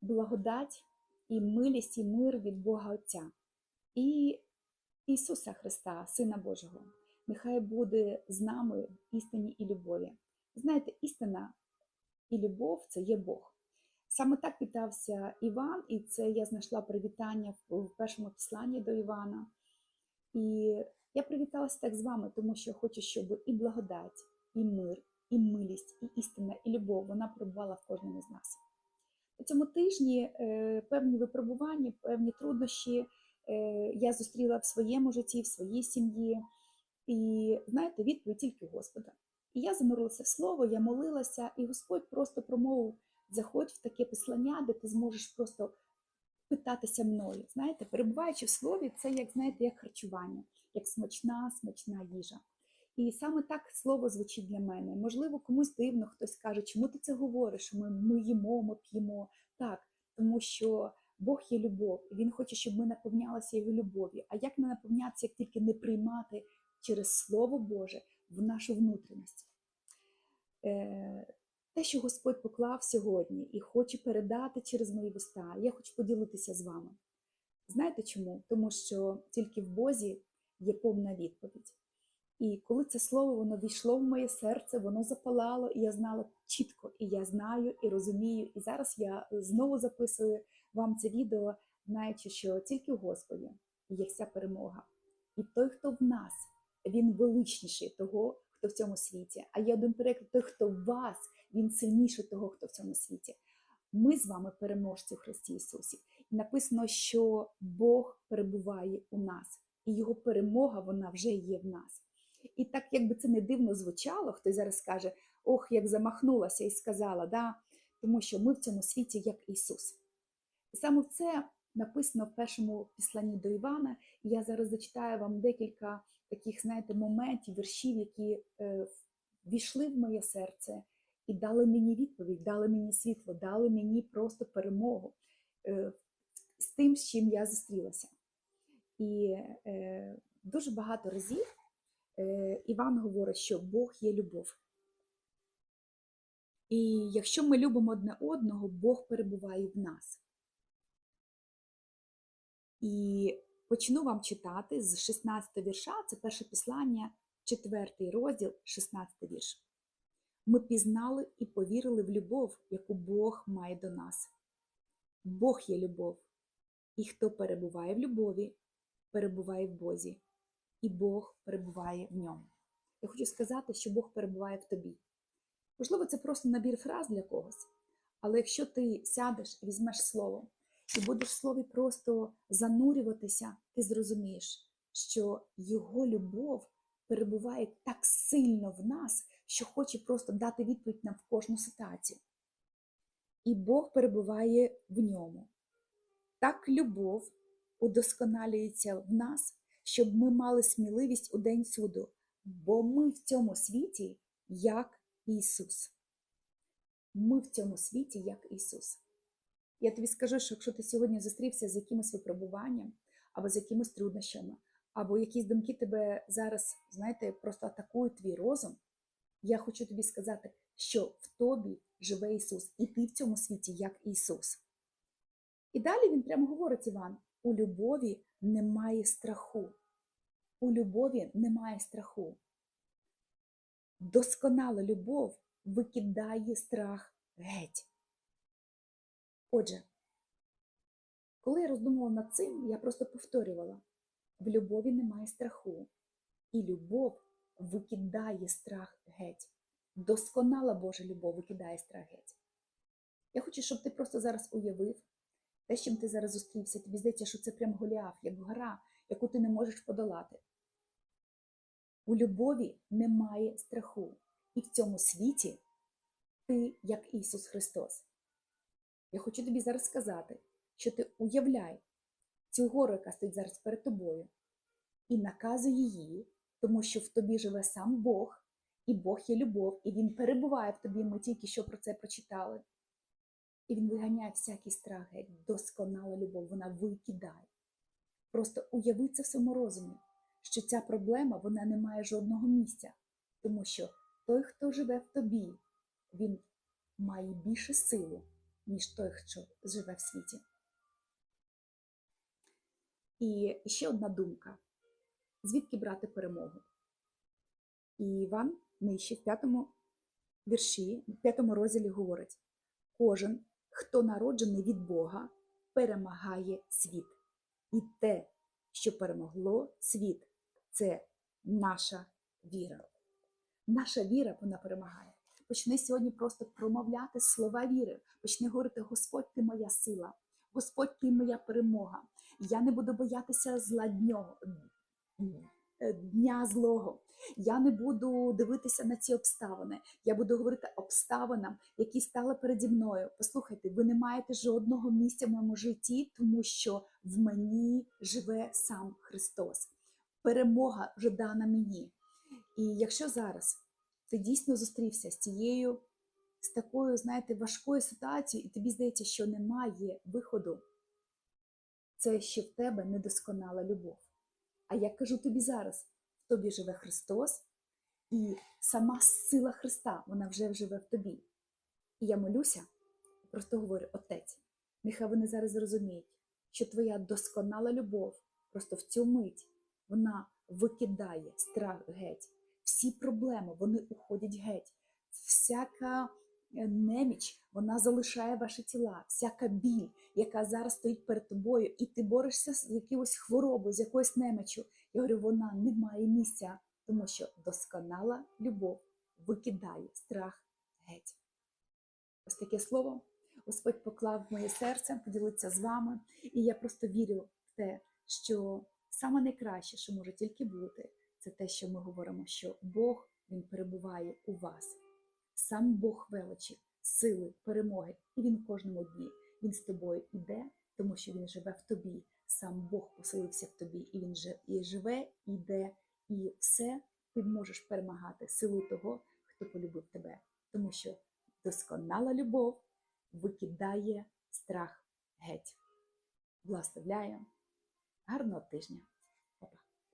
благодать і милість і мир від Бога Отця і Ісуса Христа, Сина Божого. Нехай буде з нами в істині і любові. Знаєте, істина і любов це є Бог. Саме так питався Іван, і це я знайшла привітання в першому посланні до Івана. І я привіталася так з вами, тому що хочу, щоб і благодать, і мир, і милість, і істина, і любов вона перебувала в кожному з нас. У цьому тижні е, певні випробування, певні труднощі е, я зустріла в своєму житті, в своїй сім'ї. І знаєте, відповідь тільки Господа. І я занурилася в слово, я молилася, і Господь просто промовив: заходь в таке послання, де ти зможеш просто питатися мною. Знаєте, перебуваючи в слові, це як знаєте, як харчування, як смачна, смачна їжа. І саме так слово звучить для мене. Можливо, комусь дивно хтось каже, чому ти це говориш? Ми, ми їмо, ми п'ємо. Так, тому що Бог є любов, і Він хоче, щоб ми наповнялися його любов'ю. А як не наповнятися, як тільки не приймати через Слово Боже в нашу внутрішність? Е, те, що Господь поклав сьогодні і хоче передати через мої вуста, я хочу поділитися з вами. Знаєте чому? Тому що тільки в Бозі є повна відповідь. І коли це слово воно війшло в моє серце, воно запалало, і я знала чітко, і я знаю, і розумію. І зараз я знову записую вам це відео, знаючи, що тільки в Господі є вся перемога. І той, хто в нас, він величніший того, хто в цьому світі. А є один переклад, той, хто в вас, він сильніший того, хто в цьому світі. Ми з вами переможці в Христі Ісусі. І написано, що Бог перебуває у нас, і Його перемога вона вже є в нас. І так, якби це не дивно звучало, хтось зараз скаже, ох, як замахнулася і сказала, да? тому що ми в цьому світі як Ісус. Саме це написано в першому післанні до Івана. Я зараз зачитаю вам декілька таких, знаєте, моментів, віршів, які е, війшли в моє серце і дали мені відповідь, дали мені світло, дали мені просто перемогу е, з тим, з чим я зустрілася. І е, дуже багато разів. Е, Іван говорить, що Бог є любов. І якщо ми любимо одне одного, Бог перебуває в нас. І почну вам читати з 16 вірша, це перше післання, 4 розділ, 16 вірш. Ми пізнали і повірили в любов, яку Бог має до нас. Бог є любов, і хто перебуває в любові, перебуває в Бозі і Бог перебуває в ньому. Я хочу сказати, що Бог перебуває в тобі. Можливо, це просто набір фраз для когось, але якщо ти сядеш, і візьмеш слово і будеш в слові просто занурюватися, ти зрозумієш, що Його любов перебуває так сильно в нас, що хоче просто дати відповідь нам в кожну ситуацію. І Бог перебуває в ньому. Так любов удосконалюється в нас щоб ми мали сміливість у день суду, бо ми в цьому світі як Ісус. Ми в цьому світі як Ісус. Я тобі скажу, що якщо ти сьогодні зустрівся з якимось випробуванням, або з якимись труднощами, або якісь думки тебе зараз, знаєте, просто атакують твій розум, я хочу тобі сказати, що в тобі живе Ісус, і ти в цьому світі як Ісус. І далі він прямо говорить Іван: у любові немає страху. У любові немає страху. Досконала любов викидає страх геть. Отже, коли я роздумувала над цим, я просто повторювала: в любові немає страху, і любов викидає страх геть. Досконала Божа любов викидає страх геть. Я хочу, щоб ти просто зараз уявив те, з чим ти зараз зустрівся. Тобі здається, що це прям голіаф, як гора, яку ти не можеш подолати. У любові немає страху. І в цьому світі ти як Ісус Христос. Я хочу тобі зараз сказати, що ти уявляй цю гору, яка стоїть зараз перед тобою, і наказуй її, тому що в тобі живе сам Бог, і Бог є любов, і Він перебуває в тобі. Ми тільки що про це прочитали. І Він виганяє всякий страх досконала любов, вона викидає. Просто уяви це в своєму розумі що ця проблема вона не має жодного місця, тому що той, хто живе в тобі, він має більше силу, ніж той, що живе в світі. І ще одна думка: звідки брати перемогу? І Іван нижче в п'ятому вірші, в п'ятому розділі говорить: кожен, хто народжений від Бога, перемагає світ. І те, що перемогло світ, це наша віра. Наша віра вона перемагає. Почни сьогодні просто промовляти слова віри. Почни говорити: Господь, ти моя сила, Господь, ти моя перемога. Я не буду боятися зла днього, дня злого. Я не буду дивитися на ці обставини. Я буду говорити обставинам, які стали переді мною. Послухайте, ви не маєте жодного місця в моєму житті, тому що в мені живе сам Христос. Перемога вже дана мені. І якщо зараз ти дійсно зустрівся з цією, з такою, знаєте, важкою ситуацією, і тобі здається, що немає виходу, це ще в тебе недосконала любов. А я кажу тобі зараз: в тобі живе Христос, і сама сила Христа, вона вже живе в тобі. І я молюся, просто говорю, Отець, нехай вони зараз зрозуміють, що твоя досконала любов просто в цю мить вона викидає страх геть. Всі проблеми вони уходять геть. Всяка неміч вона залишає ваші тіла, всяка біль, яка зараз стоїть перед тобою, і ти борешся з якоюсь хворобою, з якоюсь немечю. Я говорю, вона не має місця, тому що досконала любов викидає страх геть. Ось таке слово Господь поклав в моє серце, поділиться з вами, і я просто вірю в те, що саме найкраще, що може тільки бути, це те, що ми говоримо, що Бог Він перебуває у вас. Сам Бог величі, сили, перемоги, і Він кожному дні. Він з тобою іде, тому що Він живе в тобі. Сам Бог поселився в тобі, і Він і живе, і йде, і все ти можеш перемагати силою того, хто полюбив тебе. Тому що досконала любов викидає страх геть. Благословляю. Гарного тижня!